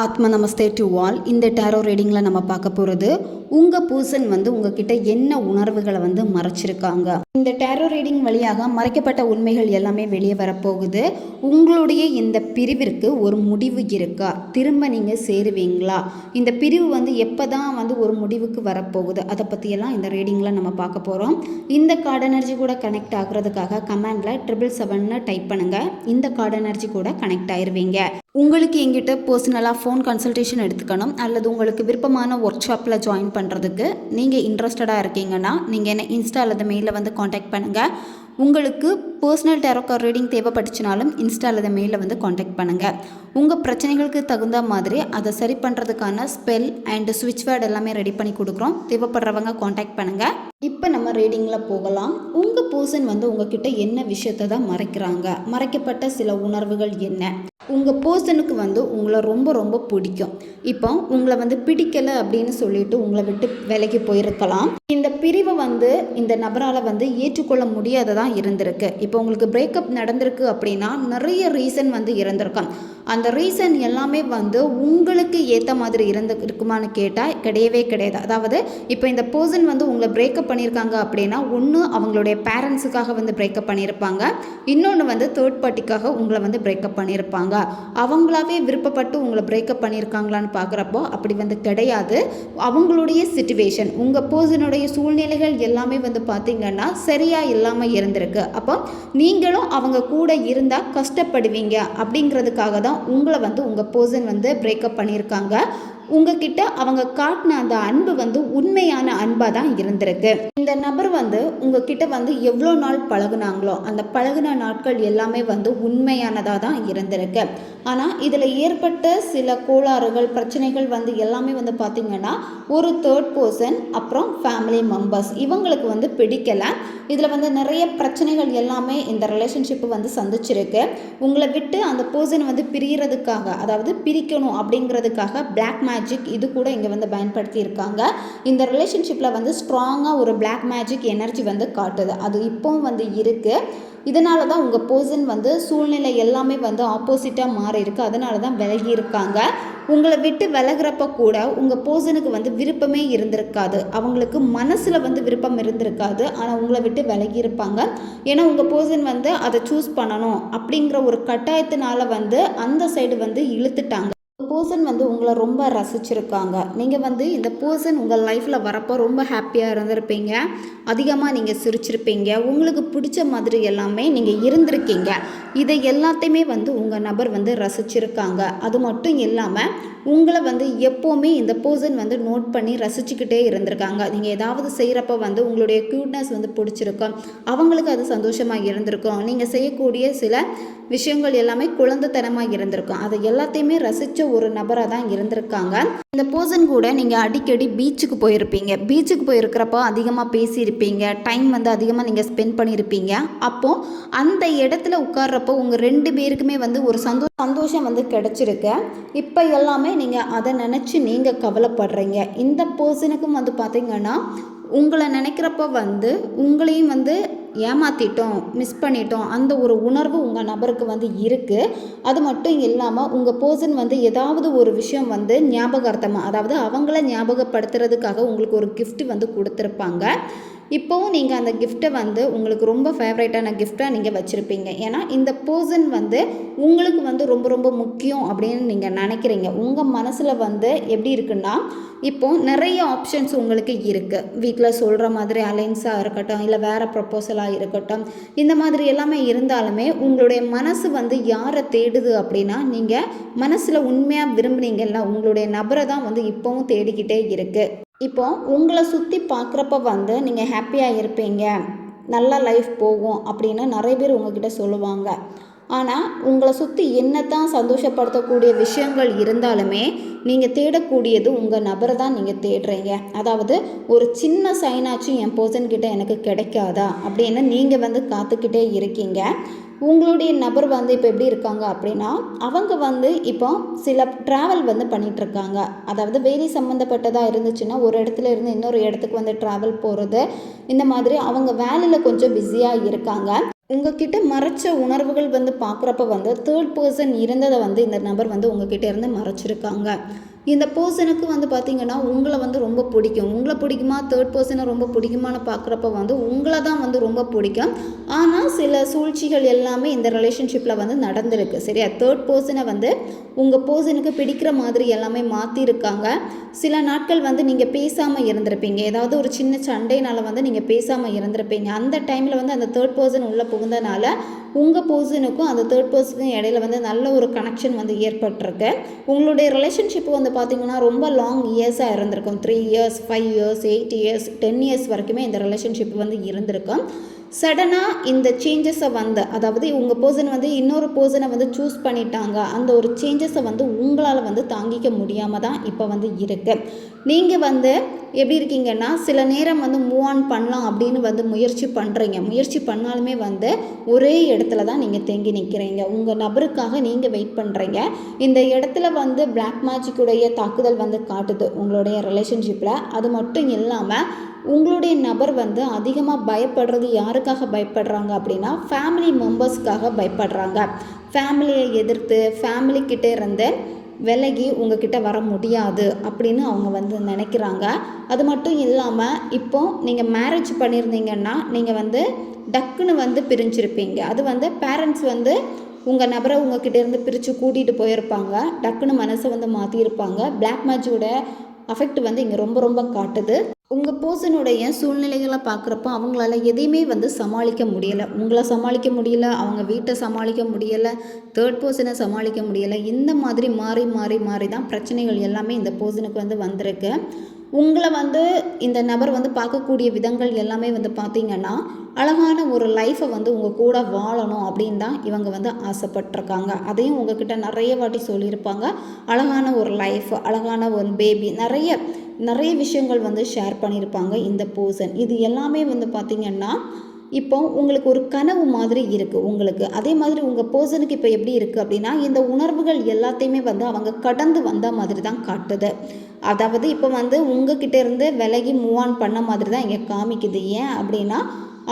ஆத்ம நமஸ்தே to all. இந்த டேரோ ரீடிங்கில் நம்ம பார்க்க போகிறது உங்கள் பர்சன் வந்து உங்ககிட்ட என்ன உணர்வுகளை வந்து மறைச்சிருக்காங்க? இந்த டேரோ ரீடிங் வழியாக மறைக்கப்பட்ட உண்மைகள் எல்லாமே வெளியே வரப்போகுது உங்களுடைய இந்த பிரிவிற்கு ஒரு முடிவு இருக்கா? திரும்ப நீங்கள் சேருவீங்களா? இந்த பிரிவு வந்து எப்போ தான் வந்து ஒரு முடிவுக்கு வரப்போகுது அதை பற்றியெல்லாம் இந்த ரீடிங்கில் நம்ம பார்க்க போகிறோம். இந்த கார்டு எனர்ஜி கூட கனெக்ட் ஆகுறதுக்காக கமெண்டில் ட்ரிபிள் செவன்னு டைப் பண்ணுங்கள் இந்த கார்டு எனர்ஜி கூட கனெக்ட் ஆயிடுவீங்க உங்களுக்கு எங்கிட்ட பர்சனலாக ஃபோன் கன்சல்டேஷன் எடுத்துக்கணும் அல்லது உங்களுக்கு விருப்பமான ஒர்க் ஷாப்பில் ஜாயின் பண்ணுறதுக்கு நீங்கள் இன்ட்ரெஸ்டடாக இருக்கீங்கன்னா நீங்கள் என்ன இன்ஸ்டா அல்லது மெயிலில் வந்து காண்டாக்ட் பண்ணுங்கள் உங்களுக்கு பர்சனல் டேரோக்கா ரீடிங் தேவைப்பட்டுச்சுனாலும் இன்ஸ்டா அல்லது மெயிலில் வந்து காண்டாக்ட் பண்ணுங்கள் உங்கள் பிரச்சனைகளுக்கு தகுந்த மாதிரி அதை சரி பண்ணுறதுக்கான ஸ்பெல் அண்ட் ஸ்விட்ச் வேர்டு எல்லாமே ரெடி பண்ணி கொடுக்குறோம். தேவைப்படுறவங்க காண்டாக்ட் பண்ணுங்கள் இப்போ நம்ம ரீடிங்கில் போகலாம். உங்கள் பர்சன் வந்து உங்ககிட்ட என்ன விஷயத்தை தான் மறைக்கிறாங்க? மறைக்கப்பட்ட சில உணர்வுகள் என்ன? உங்கள் பர்சனுக்கு வந்து உங்களை ரொம்ப ரொம்ப பிடிக்கும். இப்போ உங்களை வந்து பிடிக்கலை அப்படின்னு சொல்லிட்டு உங்களை விட்டு விலைக்கு போயிருக்கலாம். இந்த பிரிவை வந்து இந்த நபரால் வந்து ஏற்றுக்கொள்ள முடியாததான் இருந்திருக்கு. இப்போ உங்களுக்கு பிரேக்கப் நடந்திருக்கு அப்படின்னா நிறைய ரீசன் வந்து இருந்திருக்கும். அந்த ரீசன் எல்லாமே வந்து உங்களுக்கு ஏற்ற மாதிரி இருந்து இருக்குமான்னு கேட்டால் கிடையவே கிடையாது. அதாவது இப்போ இந்த பர்சன் வந்து உங்களை பிரேக்கப் பண்ணியிருக்காங்க அப்படின்னா ஒன்று அவங்களுடைய பேரண்ட்ஸுக்காக வந்து பிரேக்கப் பண்ணியிருப்பாங்க இன்னொன்று வந்து தேர்ட் பார்ட்டிக்காக உங்களை வந்து பிரேக்கப் பண்ணியிருப்பாங்க அவங்களாவே விருப்பப்பட்டு உங்களை பிரேக்கப் பண்ணியிருக்காங்களான்னு பார்க்குறப்போ அப்படி வந்து கிடையாது. அவங்களுடைய சுச்சுவேஷன் உங்கள் பர்சனுடைய சூழ்நிலைகள் எல்லாமே வந்து பார்த்திங்கன்னா சரியாக இல்லாமல் இருந்திருக்கு. அப்போ நீங்களும் அவங்க கூட இருந்தால் கஷ்டப்படுவீங்க அப்படிங்கிறதுக்காக தான் உங்களை வந்து உங்கள் பர்சன் வந்து பிரேக்கப் பண்ணியிருக்காங்க. உங்ககிட்ட அவங்க காட்டின அந்த அன்பு வந்து உண்மையான அன்பாக தான் இருந்திருக்கு. இந்த நபர் வந்து உங்ககிட்ட வந்து எவ்வளோ நாள் பழகுனாங்களோ அந்த பழகுன நாட்கள் எல்லாமே வந்து உண்மையானதாக தான் இருந்திருக்கு. ஆனால் இதில் ஏற்பட்ட சில கோளாறுகள் பிரச்சனைகள் வந்து எல்லாமே வந்து பார்த்திங்கன்னா ஒரு தேர்ட் பர்சன் அப்புறம் ஃபேமிலி மெம்பர்ஸ் இவங்களுக்கு வந்து பிடிக்கலை. இதில் வந்து நிறைய பிரச்சனைகள் எல்லாமே இந்த ரிலேஷன்ஷிப்பு வந்து சந்திச்சிருக்கு. உங்களை விட்டு அந்த பர்சன் வந்து பிரியறதுக்காக அதாவது பிரிக்கணும் அப்படிங்கிறதுக்காக பிளாக் மேஜிக் இது கூட இங்கே வந்து பயன்படுத்தியிருக்காங்க. இந்த ரிலேஷன்ஷிப்பில் வந்து ஸ்ட்ராங்காக ஒரு பிளாக் மேஜிக் எனர்ஜி வந்து காட்டுது. அது இப்போவும் வந்து இருக்குது இதனால தான் உங்கள் பர்சன் வந்து சூழ்நிலை எல்லாமே வந்து ஆப்போசிட்டாக மாறி இருக்குது அதனால தான் விலகி இருக்காங்க உங்களை விட்டு விலகிறப்ப கூட உங்கள் பர்சனுக்கு வந்து விருப்பமே இருந்திருக்காது. அவங்களுக்கு மனசில் வந்து விருப்பம் இருந்திருக்காது. ஆனால் உங்களை விட்டு விலகி இருப்பாங்க ஏன்னா உங்கள் பர்சன் வந்து அதை சூஸ் பண்ணணும் அப்படிங்கிற ஒரு கட்டாயத்தினால வந்து அந்த சைடு வந்து இழுத்துட்டாங்க. பர்சன் வந்து உங்களை ரொம்ப ரசிச்சிருக்காங்க. நீங்கள் வந்து இந்த பர்சன் உங்கள் லைஃப்பில் வரப்போ ரொம்ப ஹாப்பியாக இருந்திருப்பீங்க. அதிகமாக நீங்கள் சிரிச்சிருப்பீங்க. உங்களுக்கு பிடிச்ச மாதிரி எல்லாமே நீங்கள் இருந்திருக்கீங்க. இதை எல்லாத்தையுமே வந்து உங்கள் நபர் வந்து ரசிச்சிருக்காங்க. அது மட்டும் இல்லாமல் உங்களை வந்து எப்போவுமே இந்த பர்சன் வந்து நோட் பண்ணி ரசிச்சுக்கிட்டே இருந்திருக்காங்க. நீங்கள் ஏதாவது செய்கிறப்ப வந்து உங்களுடைய க்யூட்னஸ் வந்து பிடிச்சிருக்கும். அவங்களுக்கு அது சந்தோஷமாக இருந்திருக்கும். நீங்கள் செய்யக்கூடிய சில விஷயங்கள் எல்லாமே குழந்தைத்தனமாக இருந்திருக்கும். அதை எல்லாத்தையுமே ரசித்த ஒரு நபராக தான் இருந்திருக்காங்க. இந்த பர்சன் கூட நீங்கள் அடிக்கடி பீச்சுக்கு போயிருப்பீங்க. பீச்சுக்கு போயிருக்கிறப்போ அதிகமாக பேசியிருப்பீங்க. டைம் வந்து அதிகமாக நீங்கள் ஸ்பெண்ட் பண்ணியிருப்பீங்க. அப்போது அந்த இடத்துல உட்கார்றப்போ உங்கள் ரெண்டு பேருக்குமே வந்து ஒரு சந்தோ சந்தோஷம் வந்து கிடச்சிருக்கு. இப்போ எல்லாமே நீங்கள் அதை நினச்சி நீங்கள் கவலைப்படுறீங்க. இந்த பர்சனுக்கும் வந்து பார்த்தீங்கன்னா உங்களை நினைக்கிறப்ப வந்து உங்களையும் வந்து ஏமாற்றிட்டோம் மிஸ் பண்ணிட்டோம் அந்த ஒரு உணர்வு உங்கள் நபருக்கு வந்து இருக்குது அது மட்டும் இல்லாமல் உங்கள் பர்சன் வந்து ஏதாவது ஒரு விஷயம் வந்து ஞாபகார்த்தமாக அதாவது அவங்கள ஞாபகப்படுத்துறதுக்காக உங்களுக்கு ஒரு கிஃப்ட் வந்து கொடுத்துருப்பாங்க. இப்போவும் நீங்கள் அந்த கிஃப்ட்டை வந்து உங்களுக்கு ரொம்ப ஃபேவரேட்டான கிஃப்டாக நீங்கள் வச்சுருப்பீங்க. ஏன்னா இந்த பர்சன் வந்து உங்களுக்கு வந்து ரொம்ப ரொம்ப முக்கியம் அப்படின்னு நீங்கள் நினைக்கிறீங்க. உங்கள் மனசில் வந்து எப்படி இருக்குன்னா இப்போது நிறைய ஆப்ஷன்ஸ் உங்களுக்கு இருக்குது வீட்டில் சொல்கிற மாதிரி அலைன்ஸாக இருக்கட்டும் இல்லை வேறு ப்ரப்போசலாக இருக்கட்டும். இந்த மாதிரி எல்லாமே இருந்தாலுமே உங்களுடைய மனசு வந்து யாரை தேடுது அப்படின்னா நீங்கள் மனசில் உண்மையாக விரும்புனீங்கல்ல உங்களுடைய நபரை தான் வந்து இப்போவும் தேடிக்கிட்டே இருக்குது இப்போ உங்களை சுற்றி பார்க்குறப்ப வந்து நீங்கள் ஹாப்பியாக இருப்பீங்க. நல்ல லைஃப் போகும் அப்படின்னு நிறைய பேர் உங்ககிட்ட சொல்லுவாங்க. ஆனால் உங்களை சுற்றி என்னத்தான் சந்தோஷப்படுத்தக்கூடிய விஷயங்கள் இருந்தாலுமே நீங்கள் தேடக்கூடியது உங்கள் நபரை தான் நீங்கள் தேடுறீங்க. அதாவது ஒரு சின்ன சைனாச்சும் என் பர்சன் கிட்ட எனக்கு கிடைக்காதா? அப்படின்னு நீங்கள் வந்து காத்துக்கிட்டே இருக்கீங்க. உங்களுடைய நபர் வந்து இப்போ எப்படி இருக்காங்க அப்படின்னா அவங்க வந்து இப்போ சில ட்ராவல் வந்து பண்ணிகிட்ருக்காங்க அதாவது வேலை சம்மந்தப்பட்டதாக இருந்துச்சுன்னா ஒரு இடத்துல இருந்து இன்னொரு இடத்துக்கு வந்து ட்ராவல் போகிறது இந்த மாதிரி அவங்க வேலையில் கொஞ்சம் பிஸியாக இருக்காங்க. உங்ககிட்ட மறைச்ச உணர்வுகள் வந்து பார்க்குறப்ப வந்து தேர்ட் பர்சன் இருந்ததை வந்து இந்த நபர் வந்து உங்ககிட்ட இருந்து மறைச்சிருக்காங்க. இந்த பர்சனுக்கு வந்து பார்த்தீங்கன்னா உங்களை வந்து ரொம்ப பிடிக்கும். உங்களை பிடிக்குமா? தேர்ட் பர்சனை ரொம்ப பிடிக்குமான்னு பார்க்குறப்ப வந்து உங்களை தான் வந்து ரொம்ப பிடிக்கும். ஆனால் சில சூழ்ச்சிகள் எல்லாமே இந்த ரிலேஷன்ஷிப்பில் வந்து நடந்திருக்கு சரியா? தேர்ட் பர்சனை வந்து உங்கள் பர்சனுக்கு பிடிக்கிற மாதிரி எல்லாமே மாற்றிருக்காங்க சில நாட்கள் வந்து நீங்கள் பேசாமல் இருந்திருப்பீங்க. ஏதாவது ஒரு சின்ன சண்டைனால் வந்து நீங்கள் பேசாமல் இருந்திருப்பீங்க. அந்த டைமில் வந்து அந்த தேர்ட் பர்சன் உள்ளே புகுந்தனால உங்கள் பர்சனுக்கும் அந்த தேர்ட் பர்சனுக்கும் இடையில வந்து நல்ல ஒரு கனெக்ஷன் வந்து ஏற்பட்டிருக்கு. உங்களுடைய ரிலேஷன்ஷிப் வந்து பார்த்தீங்கன்னா ரொம்ப லாங் இயர்ஸாக இருந்திருக்கும். Three years five years eight years ten years வரைக்குமே இந்த ரிலேஷன்ஷிப் வந்து இருந்திருக்கும். சடனாக இந்த சேஞ்சஸை வந்து அதாவது உங்கள் பர்சன் வந்து இன்னொரு பர்சனை வந்து சூஸ் பண்ணிட்டாங்க அந்த ஒரு சேஞ்சஸை வந்து உங்களால் வந்து தாங்கிக்க முடியாமல் தான் இப்போ வந்து இருக்குது நீங்கள் வந்து எப்படி இருக்கீங்கன்னா சில நேரம் வந்து மூவ் ஆன் பண்ணலாம் அப்படின்னு வந்து முயற்சி பண்ணுறீங்க முயற்சி பண்ணாலுமே வந்து ஒரே இடத்துல தான் நீங்கள் தேங்கி நிற்கிறீங்க உங்கள் நபருக்காக நீங்கள் வெயிட் பண்ணுறீங்க இந்த இடத்துல வந்து பிளாக் மேஜிக்குடைய தாக்குதல் வந்து காட்டுது உங்களுடைய ரிலேஷன்ஷிப்பில் அது மட்டும் இல்லாமல் உங்களுடைய நபர் வந்து அதிகமாக பயப்படுறது யாருக்காக பயப்படுறாங்க அப்படின்னா ஃபேமிலி மெம்பர்ஸ்க்காக பயப்படுறாங்க. ஃபேமிலியை எதிர்த்து ஃபேமிலிக்கிட்டே இருந்து விலகி உங்ககிட்ட வர முடியாது அப்படின்னு அவங்க வந்து நினைக்கிறாங்க. அது மட்டும் இல்லாமல் இப்போ நீங்கள் மேரேஜ் பண்ணியிருந்தீங்கன்னா நீங்கள் வந்து டக்குன்னு வந்து பிரிஞ்சிருப்பீங்க. அது வந்து பேரண்ட்ஸ் வந்து உங்கள் நபரை உங்ககிட்ட இருந்து பிரித்து கூட்டிகிட்டு போயிருப்பாங்க. டக்குன்னு மனசை வந்து மாற்றியிருப்பாங்க பிளாக் மேஜோட அஃபெக்ட் வந்து இங்கே ரொம்ப ரொம்ப காட்டுது. உங்கள் பர்சனுடைய சூழ்நிலைகளை பார்க்குறப்ப அவங்களால எதையுமே வந்து சமாளிக்க முடியலை. உங்களை சமாளிக்க முடியல அவங்க வீட்டை சமாளிக்க முடியலை தேர்ட் பர்சனை சமாளிக்க முடியலை இந்த மாதிரி மாறி மாறி மாறி தான் பிரச்சனைகள் எல்லாமே இந்த பர்சனுக்கு வந்து வந்திருக்கு. உங்களை வந்து இந்த நபர் வந்து பார்க்கக்கூடிய விதங்கள் எல்லாமே வந்து பார்த்திங்கன்னா அழகான ஒரு லைஃப்பை வந்து உங்கள் கூட வாழணும் அப்படின்னு தான் இவங்க வந்து ஆசைப்பட்டிருக்காங்க. அதையும் உங்ககிட்ட நிறைய வாட்டி சொல்லியிருப்பாங்க. அழகான ஒரு லைஃப் அழகான ஒரு பேபி நிறைய நிறைய விஷயங்கள் வந்து ஷேர் பண்ணியிருப்பாங்க இந்த பர்சன் இது எல்லாமே வந்து பார்த்திங்கன்னா இப்போ உங்களுக்கு ஒரு கனவு மாதிரி இருக்குது உங்களுக்கு. அதே மாதிரி உங்கள் பர்சனுக்கு இப்போ எப்படி இருக்குது அப்படின்னா இந்த உணர்வுகள் எல்லாத்தையுமே வந்து அவங்க கடந்து வந்த மாதிரி தான் காட்டுது. அதாவது இப்போ வந்து உங்ககிட்ட இருந்து விலகி மூவ் ஆன் பண்ண மாதிரி தான் இங்கே காமிக்குது. ஏன் அப்படின்னா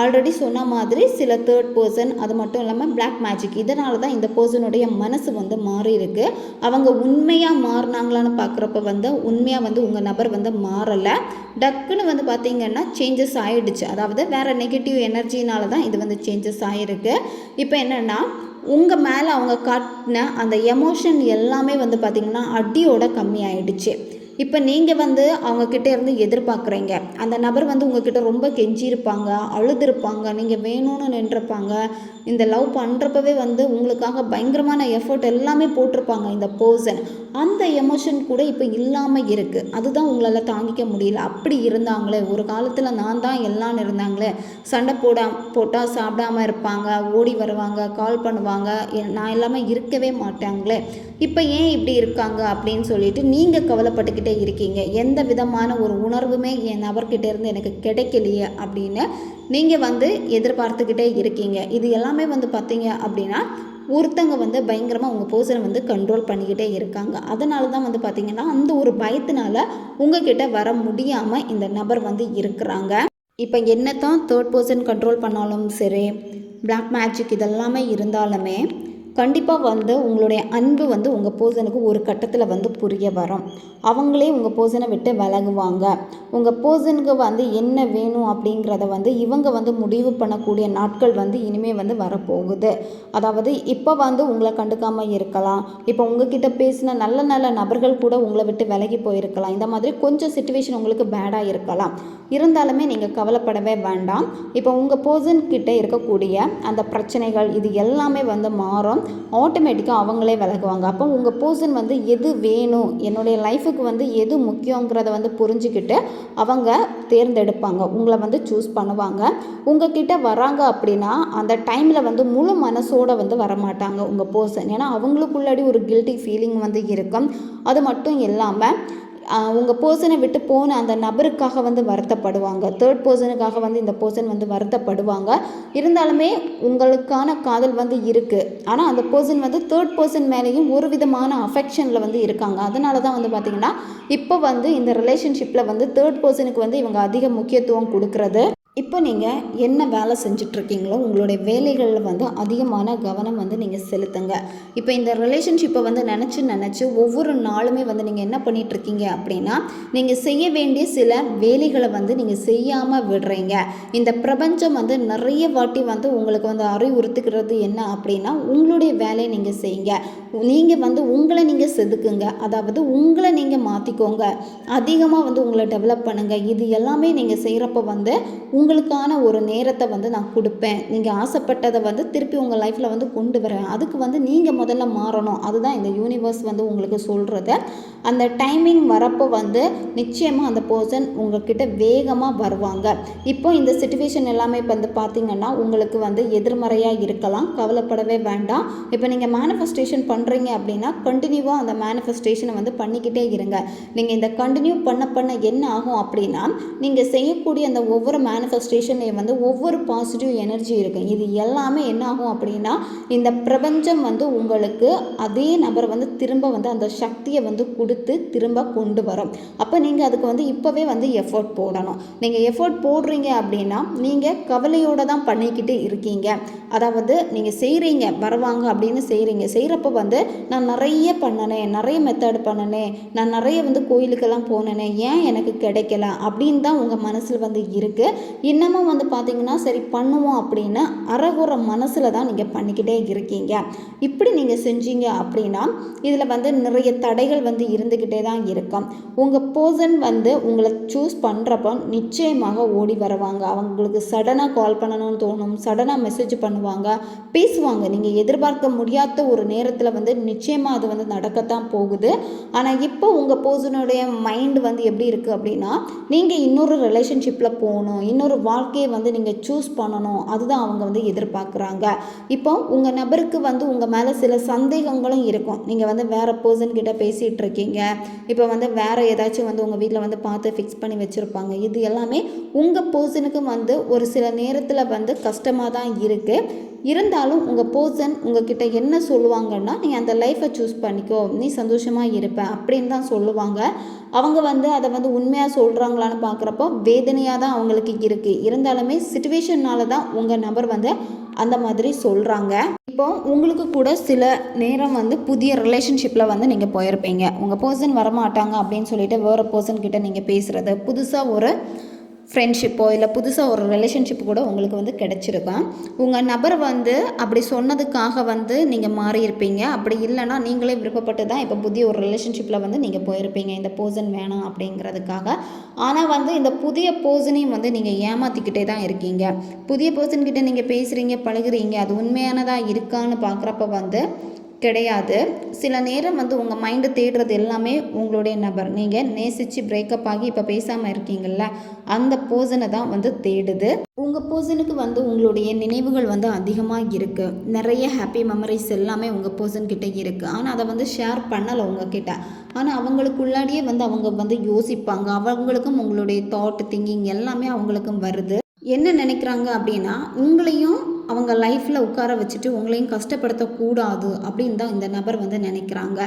ஆல்ரெடி சொன்ன மாதிரி சில தேர்ட் பர்சன் அது மட்டும் இல்லாமல் பிளாக் மேஜிக் இதனால தான் இந்த பர்சனுடைய மனசு வந்து மாறி இருக்கு. அவங்க உண்மையாக மாறினாங்களான்னு பார்க்குறப்ப வந்து உண்மையாக வந்து உங்கள் நபர் வந்து மாறலை. டக்குன்னு வந்து பார்த்தீங்கன்னா சேஞ்சஸ் ஆகிடுச்சு அதாவது வேறு நெகட்டிவ் எனர்ஜினால தான் இது வந்து சேஞ்சஸ் ஆகிருக்கு இப்போ என்னென்னா உங்கள் மேலே அவங்க காட்டின அந்த எமோஷன் எல்லாமே வந்து பார்த்திங்கன்னா அடியோட கம்மி ஆயிடுச்சு இப்போ நீங்கள் வந்து அவங்கக்கிட்ட இருந்து எதிர்பார்க்குறீங்க. அந்த நபர் வந்து உங்ககிட்ட ரொம்ப கெஞ்சியிருப்பாங்க அழுதுருப்பாங்க நீங்கள் வேணும்னு நின்றுருப்பாங்க இந்த லவ் பண்ணுறப்பவே வந்து உங்களுக்காக பயங்கரமான எஃபர்ட் எல்லாமே போட்டிருப்பாங்க இந்த பர்சன் அந்த எமோஷன் கூட இப்போ இல்லாமல் இருக்குது அதுதான் உங்களால் தாங்கிக்க முடியல. அப்படி இருந்தாங்களே ஒரு காலத்தில் நான் தான் எல்லாம் இருந்தாங்களே சண்டை போடா போட்டால் சாப்பிடாம இருப்பாங்க ஓடி வருவாங்க கால் பண்ணுவாங்க நான் இல்லாமல் இருக்கவே மாட்டாங்களே. இப்போ ஏன் இப்படி இருக்காங்க அப்படின்னு சொல்லிட்டு நீங்கள் கவலைப்பட்டுக்கிட்டே இருக்கீங்க. எந்த விதமான ஒரு உணர்வுமே என் நபர்கிட்ட இருந்து எனக்கு கிடைக்கலையே அப்படின்னு நீங்கள் வந்து எதிர்பார்த்துக்கிட்டே இருக்கீங்க. இது எல்லாமே வந்து பார்த்தீங்க அப்படின்னா ஒருத்தங்க வந்து பயங்கரமாக உங்கள் பர்சனை வந்து கண்ட்ரோல் பண்ணிக்கிட்டே இருக்காங்க. அதனால தான் வந்து பார்த்தீங்கன்னா அந்த ஒரு பயத்தினால உங்ககிட்ட வர முடியாமல் இந்த நபர் வந்து இருக்கிறாங்க. இப்போ என்ன தான் தேர்ட் பர்சன் கண்ட்ரோல் பண்ணாலும் சரி பிளாக் மேஜிக் இதெல்லாமே இருந்தாலுமே கண்டிப்பாக வந்து உங்களுடைய அன்பு வந்து உங்கள் போர்சனுக்கு ஒரு கட்டத்தில் வந்து புரிய வரும். அவங்களே உங்கள் போர்சனை விட்டு விலகுவாங்க. உங்கள் போர்சனுக்கு வந்து என்ன வேணும் அப்படிங்கிறத வந்து இவங்க வந்து முடிவு பண்ணக்கூடிய நாட்கள் வந்து இனிமேல் வந்து வரப்போகுது. அதாவது இப்போ வந்து உங்களை கண்டுக்காமல் இருக்கலாம். இப்போ உங்ககிட்ட பேசின நல்ல நல்ல நபர்கள் கூட உங்களை விட்டு விலகி போயிருக்கலாம். இந்த மாதிரி கொஞ்சம் சுச்சுவேஷன் உங்களுக்கு பேடாக இருக்கலாம். இருந்தாலுமே நீங்கள் கவலைப்படவே வேண்டாம். இப்போ உங்கள் பர்சன் கிட்டே இருக்கக்கூடிய அந்த பிரச்சனைகள் இது எல்லாமே வந்து மாறும். ஆட்டோமேட்டிக்காக அவங்களே விலகுவாங்க. அப்போ உங்கள் பர்சன் வந்து எது வேணும் என்னுடைய லைஃபுக்கு வந்து எது முக்கியங்கிறத வந்து புரிஞ்சுக்கிட்டு அவங்க தேர்ந்தெடுப்பாங்க. உங்களை வந்து சூஸ் பண்ணுவாங்க. உங்ககிட்ட வராங்க அப்படின்னா அந்த டைமில் வந்து முழு மனசோட வந்து வரமாட்டாங்க உங்கள் பர்சன் ஏன்னா அவங்களுக்குள்ளாடி ஒரு கில்ட்டி ஃபீலிங் வந்து இருக்கும். அது மட்டும் இல்லாமல் உங்கள் பர்சனை விட்டு போன அந்த நபருக்காக வந்து வருத்தப்படுவாங்க. தேர்ட் பர்சனுக்காக வந்து இந்த பர்சன் வந்து வருத்தப்படுவாங்க. இருந்தாலுமே உங்களுக்கான காதல் வந்து இருக்குது ஆனால் அந்த பர்சன் வந்து தேர்ட் பர்சன் மேலேயும் ஒரு விதமான அஃபெக்ஷனில் வந்து இருக்காங்க. அதனால தான் வந்து பார்த்திங்கன்னா இப்போ வந்து இந்த ரிலேஷன்ஷிப்பில் வந்து தேர்ட் பர்சனுக்கு வந்து இவங்க அதிக முக்கியத்துவம் கொடுக்குறது. இப்போ நீங்கள் என்ன வேலை செஞ்சிட்ருக்கீங்களோ உங்களுடைய வேலைகளில் வந்து அதிகமான கவனம் வந்து நீங்கள் செலுத்துங்க. இப்போ இந்த ரிலேஷன்ஷிப்பை வந்து நினச்சி நினச்சி ஒவ்வொரு நாளுமே வந்து நீங்கள் என்ன பண்ணிகிட்ருக்கீங்க அப்படின்னா நீங்கள் செய்ய வேண்டிய சில வேலைகளை வந்து நீங்கள் செய்யாமல் விடுறீங்க. இந்த பிரபஞ்சம் வந்து நிறைய வாட்டி வந்து உங்களுக்கு வந்து அறிவுறுத்துக்கிறது என்ன அப்படின்னா உங்களுடைய வேலையை நீங்கள் செய்யுங்க. நீங்கள் வந்து உங்களை நீங்கள் செதுக்குங்க. அதாவது உங்களை நீங்கள் மாற்றிக்கோங்க அதிகமாக வந்து உங்களை டெவலப் பண்ணுங்கள் இது எல்லாமே நீங்கள் செய்கிறப்ப வந்து உங்களுக்கான ஒரு நேரத்தை வந்து நான் கொடுப்பேன். நீங்கள் ஆசைப்பட்டதை வந்து திருப்பி உங்கள் லைஃப்பில் வந்து கொண்டு வரேன். அதுக்கு வந்து நீங்கள் முதல்ல மாறணும். அதுதான் இந்த யூனிவர்ஸ் வந்து உங்களுக்கு சொல்கிறது அந்த டைமிங் வரப்போ வந்து நிச்சயமாக அந்த பர்சன் உங்கள்கிட்ட வேகமாக வருவாங்க. இப்போ இந்த சுச்சுவேஷன் எல்லாமே இப்போ வந்து பார்த்தீங்கன்னா உங்களுக்கு வந்து எதிர்மறையாக இருக்கலாம். கவலைப்படவே வேண்டாம். இப்போ நீங்கள் மேனிஃபெஸ்டேஷன் பண்ணுறீங்க அப்படின்னா கண்டினியூவாக அந்த மேனிஃபெஸ்டேஷனை வந்து பண்ணிக்கிட்டே இருங்க. நீங்கள் இந்த கண்டினியூ பண்ண பண்ண என்ன ஆகும் அப்படின்னா நீங்கள் செய்யக்கூடிய அந்த ஒவ்வொரு மேனிஃபெஸ்டேஷன்லேயும் வந்து ஒவ்வொரு பாசிட்டிவ் எனர்ஜி இருக்கும் இது எல்லாமே என்ன ஆகும் அப்படின்னா இந்த பிரபஞ்சம் வந்து உங்களுக்கு அதே நபர் வந்து திரும்ப வந்து அந்த சக்தியை வந்து கொடுத்து திரும்ப கொண்டு வரும். அப்போ நீங்கள் அதுக்கு வந்து இப்போவே வந்து எஃபோர்ட் போடணும். நீங்கள் எஃபோர்ட் போடுறீங்க அப்படின்னா நீங்கள் கவலையோடு தான் பண்ணிக்கிட்டு இருக்கீங்க. அதாவது நீங்கள் செய்கிறீங்க வருவாங்க அப்படின்னு செய்கிறீங்க செய்கிறப்ப வந்து நான் நிறைய பண்ணனே நிறைய மெத்தட் பண்ணனே நான் நிறைய வந்து கோயிலுக்கெல்லாம் போனேனே ஏன் எனக்கு கிடைக்கல அப்படின்னு தான் உங்கள் மனசில் வந்து இருக்குது இன்னமும் வந்து பார்த்தீங்கன்னா சரி பண்ணுவோம் அப்படின்னு அறகுற மனசில் தான் நீங்கள் பண்ணிக்கிட்டே இருக்கீங்க. இப்படி நீங்கள் செஞ்சீங்க அப்படின்னா இதில் வந்து நிறைய தடைகள் வந்து இருந்துக்கிட்டே தான் இருக்கும். உங்கள் பர்சன் வந்து உங்களை சூஸ் பண்ணுறப்போ நிச்சயமாக ஓடி வருவாங்க. அவங்களுக்கு சடனாக கால் பண்ணணும்னு தோணும் சடனாக மெசேஜ் பண்ணுவாங்க. பேசுவாங்க. நீங்கள் எதிர்பார்க்க முடியாத ஒரு நேரத்தில் வந்து நிச்சயமாக அது வந்து நடக்கத்தான் போகுது. ஆனால் இப்போ உங்கள் பர்சனுடைய மைண்டு வந்து எப்படி இருக்குது அப்படின்னா நீங்கள் இன்னொரு ரிலேஷன்ஷிப்பில் போகணும் இன்னொரு வாழ்க்கையை வந்து நீங்கள் சூஸ் பண்ணணும். அதுதான் அவங்க வந்து எதிர்பார்க்குறாங்க. இப்போ உங்கள் நபருக்கு வந்து உங்கள் மேலே சில சந்தேகங்களும் இருக்கும். நீங்கள் வந்து வேறு பர்சன் கிட்ட பேசிகிட்டு இருக்கீங்க. இப்போ வந்து வேறு ஏதாச்சும் வந்து உங்கள் வீட்டில் வந்து பார்த்து ஃபிக்ஸ் பண்ணி வச்சுருப்பாங்க. இது எல்லாமே உங்கள் பர்சனுக்கு வந்து ஒரு சில நேரத்தில் வந்து கஷ்டமாக தான் இருக்குது இருந்தாலும் உங்கள் பர்சன் உங்ககிட்ட என்ன சொல்லுவாங்கன்னா நீ அந்த லைஃப்பை சூஸ் பண்ணிக்கோ. நீ சந்தோஷமாக இருப்ப அப்படின்னு தான் சொல்லுவாங்க. அவங்க வந்து அதை வந்து உண்மையாக சொல்கிறாங்களான்னு பார்க்குறப்போ வேதனையாக தான் அவங்களுக்கு இருக்குது இருந்தாலுமே சுச்சுவேஷன்னால தான் உங்கள் நபர் வந்து அந்த மாதிரி சொல்கிறாங்க இப்போ உங்களுக்கு கூட சில நேரம் வந்து புதிய ரிலேஷன்ஷிப்பில் வந்து நீங்கள் போயிருப்பீங்க. உங்கள் பர்சன் வரமாட்டாங்க அப்படின்னு சொல்லிட்டு வேறு பர்சன் கிட்ட நீங்கள் பேசுகிறது புதுசாக ஒரு ஃப்ரெண்ட்ஷிப்போ இல்லை புதுசாக ஒரு ரிலேஷன்ஷிப் கூட உங்களுக்கு வந்து கிடச்சிருக்கும் உங்கள் நபர் வந்து அப்படி சொன்னதுக்காக வந்து நீங்கள் மாறியிருப்பீங்க. அப்படி இல்லைன்னா நீங்களே விருப்பப்பட்டு தான் இப்போ புதிய ஒரு ரிலேஷன்ஷிப்பில் வந்து நீங்கள் போயிருப்பீங்க. இந்த போர்ஷன் வேணாம் அப்படிங்கிறதுக்காக. ஆனால் வந்து இந்த புதிய போர்ஷனையும் வந்து நீங்கள் ஏமாற்றிக்கிட்டே தான் இருக்கீங்க. புதிய பர்சன்கிட்ட நீங்கள் பேசுகிறீங்க பழகுறீங்க. அது உண்மையானதாக இருக்கான்னு பார்க்குறப்ப வந்து கிடையாது. சில நேரம் வந்து உங்கள் மைண்டு தேடுறது எல்லாமே உங்களுடைய நபர். நீங்கள் நேசித்து பிரேக்கப் ஆகி இப்போ பேசாமல் இருக்கீங்கள்ல அந்த போர்சனை தான் வந்து தேடுது. உங்கள் போர்சனுக்கு வந்து உங்களுடைய நினைவுகள் வந்து அதிகமாக இருக்குது நிறைய ஹாப்பி மெமரிஸ் எல்லாமே உங்கள் போர்சன்கிட்ட இருக்குது ஆனால் அதை வந்து ஷேர் பண்ணலை உங்ககிட்ட. ஆனால் அவங்களுக்குள்ளாடியே வந்து அவங்க வந்து யோசிப்பாங்க. அவங்களுக்கும் உங்களுடைய தாட் திங்கிங் எல்லாமே அவங்களுக்கும் வருது. என்ன நினைக்கிறாங்க அப்படின்னா உங்களையும் அவங்க லைஃப்பில் உட்கார வச்சுட்டு உங்களையும் கஷ்டப்படுத்தக்கூடாது அப்படின்னு தான் இந்த நபர் வந்து நினைக்கிறாங்க.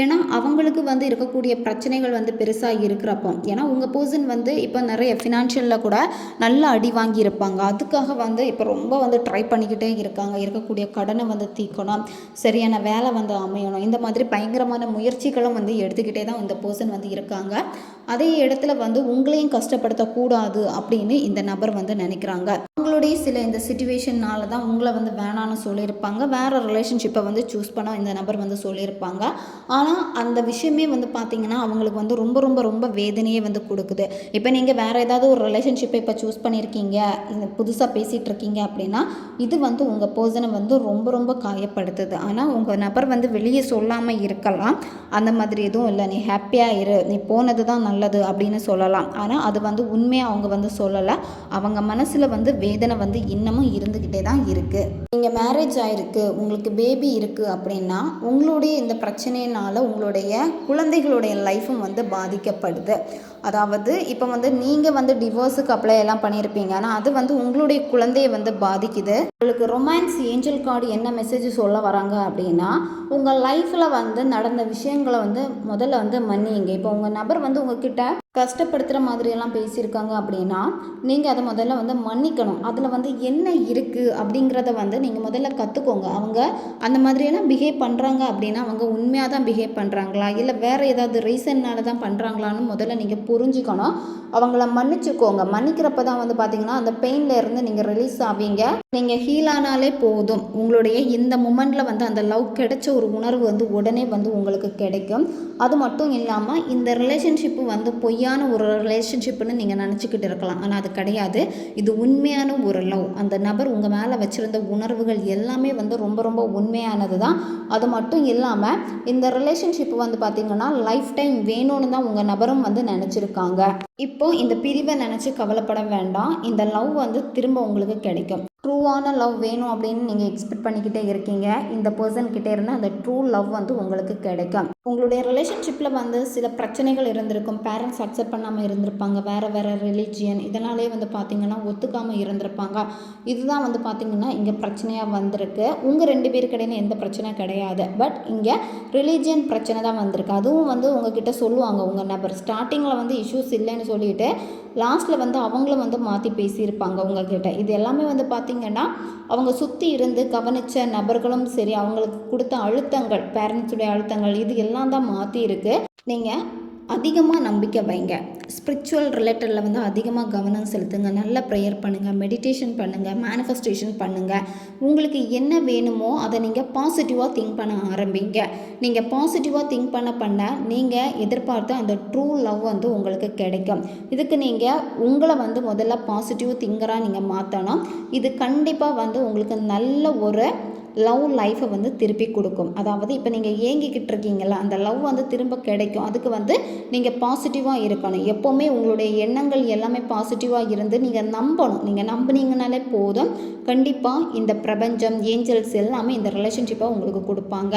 ஏன்னா அவங்களுக்கு வந்து இருக்கக்கூடிய பிரச்சனைகள் வந்து பெருசாக இருக்கிறப்போ ஏன்னா உங்கள் பர்சன் வந்து இப்போ நிறைய ஃபினான்ஷியலில் கூட நல்ல அடி வாங்கியிருப்பாங்க. அதுக்காக வந்து இப்போ ரொம்ப வந்து ட்ரை பண்ணிக்கிட்டே இருக்காங்க. இருக்கக்கூடிய கடனை வந்து தீர்க்கணும். சரியான வேலை வந்து அமையணும். இந்த மாதிரி பயங்கரமான முயற்சிகளும் வந்து எடுத்துக்கிட்டே தான் இந்த பர்சன் வந்து இருக்காங்க. அதே இடத்துல வந்து உங்களையும் கஷ்டப்படுத்தக்கூடாது அப்படின்னு இந்த நபர் வந்து நினைக்கிறாங்க. அவங்களுடைய சில இந்த சுச்சுவேஷன்னால தான் உங்களை வந்து வேணான்னு சொல்லியிருப்பாங்க. வேறு ரிலேஷன்ஷிப்பை வந்து சூஸ் பண்ண இந்த நபர் வந்து சொல்லியிருப்பாங்க. ஆனால் அந்த விஷயமே வந்து பார்த்திங்கன்னா அவங்களுக்கு வந்து ரொம்ப ரொம்ப ரொம்ப வேதனையே வந்து கொடுக்குது. இப்போ நீங்கள் வேறு ஏதாவது ஒரு ரிலேஷன்ஷிப்பை இப்போ சூஸ் பண்ணியிருக்கீங்க இந்த புதுசாக பேசிகிட்டு இருக்கீங்க அப்படின்னா இது வந்து உங்கள் பர்சனை வந்து ரொம்ப ரொம்ப காயப்படுத்துது. ஆனால் உங்கள் நபர் வந்து வெளியே சொல்லாமல் இருக்கலாம். அந்த மாதிரி எதுவும் இல்லை. நீ ஹாப்பியாக இரு. நீ போனது தான் நல்ல நல்லது அப்படின்னு சொல்லலாம். ஆனால் அது வந்து உண்மையாக அவங்க வந்து சொல்லலை. அவங்க மனசில் வந்து வேதனை வந்து இன்னமும் இருந்துக்கிட்டே தான் இருக்குது நீங்கள் மேரேஜ் ஆகிருக்கு உங்களுக்கு பேபி இருக்குது அப்படின்னா உங்களுடைய இந்த பிரச்சனையினால் உங்களுடைய குழந்தைகளுடைய லைஃபும் வந்து பாதிக்கப்படுது. அதாவது இப்போ வந்து நீங்கள் வந்து டிவோர்ஸுக்கு அப்ளை எல்லாம் பண்ணியிருப்பீங்க ஆனால் அது வந்து உங்களுடைய குழந்தையை வந்து பாதிக்குது. உங்களுக்கு ரொமான்ஸ் ஏஞ்சல் கார்டு என்ன மெசேஜ் சொல்ல வராங்க அப்படின்னா உங்கள் லைஃப்பில் வந்து நடந்த விஷயங்களை வந்து முதல்ல வந்து மன்னிங்க. இப்போ உங்கள் நபர் வந்து உங்ககிட்ட கஷ்டப்படுத்துகிற மாதிரியெல்லாம் பேசியிருக்காங்க அப்படின்னா நீங்கள் அதை முதல்ல வந்து மன்னிக்கணும். அதில் வந்து என்ன இருக்குது அப்படிங்கிறத வந்து நீங்கள் முதல்ல கற்றுக்கோங்க அவங்க அந்த மாதிரியெல்லாம் பிஹேவ் பண்ணுறாங்க அப்படின்னா அவங்க உண்மையாக தான் பிஹேவ் பண்ணுறாங்களா இல்லை வேறு ஏதாவது ரீசன்னால தான் பண்ணுறாங்களான்னு முதல்ல நீங்கள் புரிஞ்சுக்கணும். அவங்கள மன்னிச்சுக்கோங்க. மன்னிக்கிறப்ப தான் வந்து பார்த்தீங்கன்னா அந்த பெயினில் இருந்து நீங்கள் ரிலீஸ் ஆவீங்க. நீங்கள் ஹீல் ஆனாலே போதும். உங்களுடைய இந்த மூமெண்ட்டில் வந்து அந்த லவ் கிடைச்ச ஒரு உணர்வு வந்து உடனே வந்து உங்களுக்கு கிடைக்கும். அது மட்டும் இல்லாமல் இந்த ரிலேஷன்ஷிப்பு வந்து போய் பொய்யான ஒரு ரிலேஷன்ஷிப்னு நீங்கள் நினச்சிக்கிட்டு இருக்கலாம். ஆனால் அது கிடையாது. இது உண்மையான ஒரு லவ் அந்த நபர் உங்கள் மேலே வச்சுருந்த உணர்வுகள் எல்லாமே வந்து ரொம்ப ரொம்ப உண்மையானது தான் அது மட்டும் இல்லாமல் இந்த ரிலேஷன்ஷிப் வந்து பார்த்திங்கன்னா லைஃப் டைம் வேணும்னு தான் உங்கள் நபரும் வந்து நினச்சிருக்காங்க. இப்போ இந்த பிரிவை நினச்சி கவலைப்பட வேண்டாம். இந்த லவ் வந்து திரும்ப உங்களுக்கு கிடைக்கும். ட்ரூவான லவ் வேணும் அப்படின்னு நீங்கள் எக்ஸ்பெக்ட் பண்ணிக்கிட்டே இருக்கீங்க. இந்த பர்சன் கிட்டே இருந்து அந்த ட்ரூ லவ் வந்து உங்களுக்கு கிடைக்கும். உங்களுடைய ரிலேஷன்ஷிப்பில் வந்து சில பிரச்சனைகள் இருந்திருக்கும். பேரண்ட்ஸ் அக்செப்ட் பண்ணாமல் இருந்திருப்பாங்க. வேறு வேறு ரிலீஜியன் இதனாலே வந்து பார்த்திங்கன்னா ஒத்துக்காமல் இருந்திருப்பாங்க. இதுதான் வந்து பார்த்திங்கன்னா இங்கே பிரச்சனையாக வந்திருக்கு. உங்கள் ரெண்டு பேருக்கிடையில எந்த பிரச்சனையும் கிடையாது. பட் இங்கே ரிலீஜியன் பிரச்சனை தான் வந்திருக்கு. அதுவும் வந்து உங்ககிட்ட சொல்லுவாங்க. உங்கள் நபர் ஸ்டார்டிங்கில் வந்து இஷ்யூஸ் இல்லைன்னு சொல்லிட்டு லாஸ்ட்டில் வந்து அவங்களும் வந்து மாற்றி பேசியிருப்பாங்க உங்ககிட்ட. இது எல்லாமே வந்து பார்த்திங்கன்னா அவங்க சுற்றி இருந்து கவனித்த நபர்களும் சரி அவங்களுக்கு கொடுத்த அழுத்தங்கள் பேரண்ட்ஸுடைய அழுத்தங்கள் இது எல்லாம் தான் மாற்றி இருக்குது நீங்கள் அதிகமாக நம்பிக்கை வைங்க. ஸ்பிரிச்சுவல் ரிலேட்டடில் வந்து அதிகமாக கவனம் செலுத்துங்க. நல்ல ப்ரேயர் பண்ணுங்கள் மெடிடேஷன் பண்ணுங்கள் மேனிஃபெஸ்டேஷன் பண்ணுங்கள் உங்களுக்கு என்ன வேணுமோ அதை நீங்கள் பாசிட்டிவாக திங்க் பண்ண ஆரம்பிங்க. நீங்கள் பாசிட்டிவாக திங்க் பண்ண பண்ண நீங்கள் எதிர்பார்த்த அந்த ட்ரூ லவ் வந்து உங்களுக்கு கிடைக்கும். இதுக்கு நீங்கள் உங்களை வந்து முதல்ல பாசிட்டிவ் திங்கராக நீங்கள் மாற்றணும் இது கண்டிப்பாக வந்து உங்களுக்கு நல்ல ஒரு லவ் லைஃப்பை வந்து திருப்பி கொடுக்கும். அதாவது இப்போ நீங்கள் ஏங்கிக்கிட்டு இருக்கீங்களா அந்த லவ் வந்து திரும்ப கிடைக்கும். அதுக்கு வந்து நீங்கள் பாசிட்டிவாக இருக்கணும். எப்போவுமே உங்களுடைய எண்ணங்கள் எல்லாமே பாசிட்டிவாக இருந்து நீங்கள் நம்பணும். நீங்கள் நம்பினீங்கனாலே போதும். கண்டிப்பாக இந்த பிரபஞ்சம் ஏஞ்சல்ஸ் எல்லாமே இந்த ரிலேஷன்ஷிப்பை உங்களுக்கு கொடுப்பாங்க.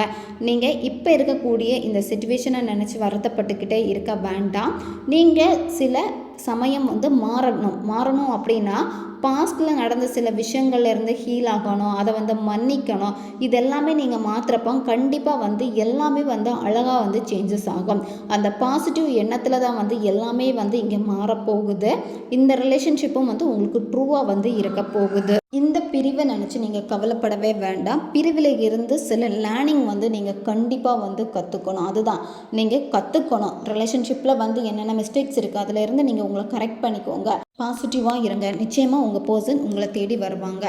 நீங்கள் இப்போ இருக்கக்கூடிய இந்த சுச்சுவேஷனை நினச்சி வருத்தப்பட்டுக்கிட்டே இருக்க வேண்டாம். நீங்கள் சில சமயம் வந்து மாறணும். மாறணும் அப்படின்னா பாஸ்டில் நடந்த சில விஷயங்கள்லேருந்து ஹீல் ஆகணும் அதை வந்து மன்னிக்கணும். இதெல்லாமே நீங்கள் மாற்றுறப்போ கண்டிப்பாக வந்து எல்லாமே வந்து அழகாக வந்து சேஞ்சஸ் ஆகும். அந்த பாசிட்டிவ் எண்ணத்தில் தான் வந்து எல்லாமே வந்து இங்கே மாறப்போகுது. இந்த ரிலேஷன்ஷிப்பும் வந்து உங்களுக்கு ட்ரூவாக வந்து இருக்க போகுது. இந்த பிரிவை நினச்சி நீங்கள் கவலைப்படவே வேண்டாம். பிரிவில் இருந்து சில லேர்னிங் வந்து நீங்கள் கண்டிப்பாக வந்து கற்றுக்கணும் அதுதான். நீங்கள் கற்றுக்கணும் ரிலேஷன்ஷிப்பில் வந்து என்னென்ன மிஸ்டேக்ஸ் இருக்குது அதிலேருந்து நீங்கள் உங்களை கரெக்ட் பண்ணிக்கோங்க. பாசிட்டிவாக இருங்க. நிச்சயமாக உங்கள் பர்சன் உங்களை தேடி வருவாங்க.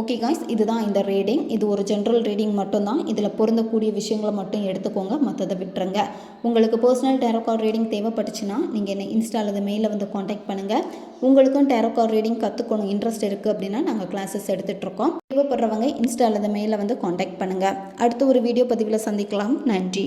ஓகே காய்ஸ் இதுதான் இந்த ரீடிங் இது ஒரு ஜென்ரல் ரீடிங் மட்டும்தான். இதில் பொருந்தக்கூடிய விஷயங்களை மட்டும் எடுத்துக்கோங்க. மற்றதை விட்டுருங்க. உங்களுக்கு பர்சனல் டேரோகார் ரீடிங் தேவைப்பட்டுச்சுன்னா நீங்கள் என்னை இன்ஸ்டா அல்லது மெயிலில் வந்து காண்டாக்ட் பண்ணுங்கள் உங்களுக்கும் டேரோகார் ரீடிங் கற்றுக்கணும் இன்ட்ரெஸ்ட் இருக்குது அப்படின்னா நாங்கள் கிளாஸஸ் எடுத்துகிட்ருக்கோம் தேவைப்படுறவங்க இன்ஸ்டா அல்லது மெயிலில் வந்து காண்டாக்ட் பண்ணுங்கள் அடுத்த ஒரு வீடியோ பதிவில் சந்திக்கலாம். நன்றி.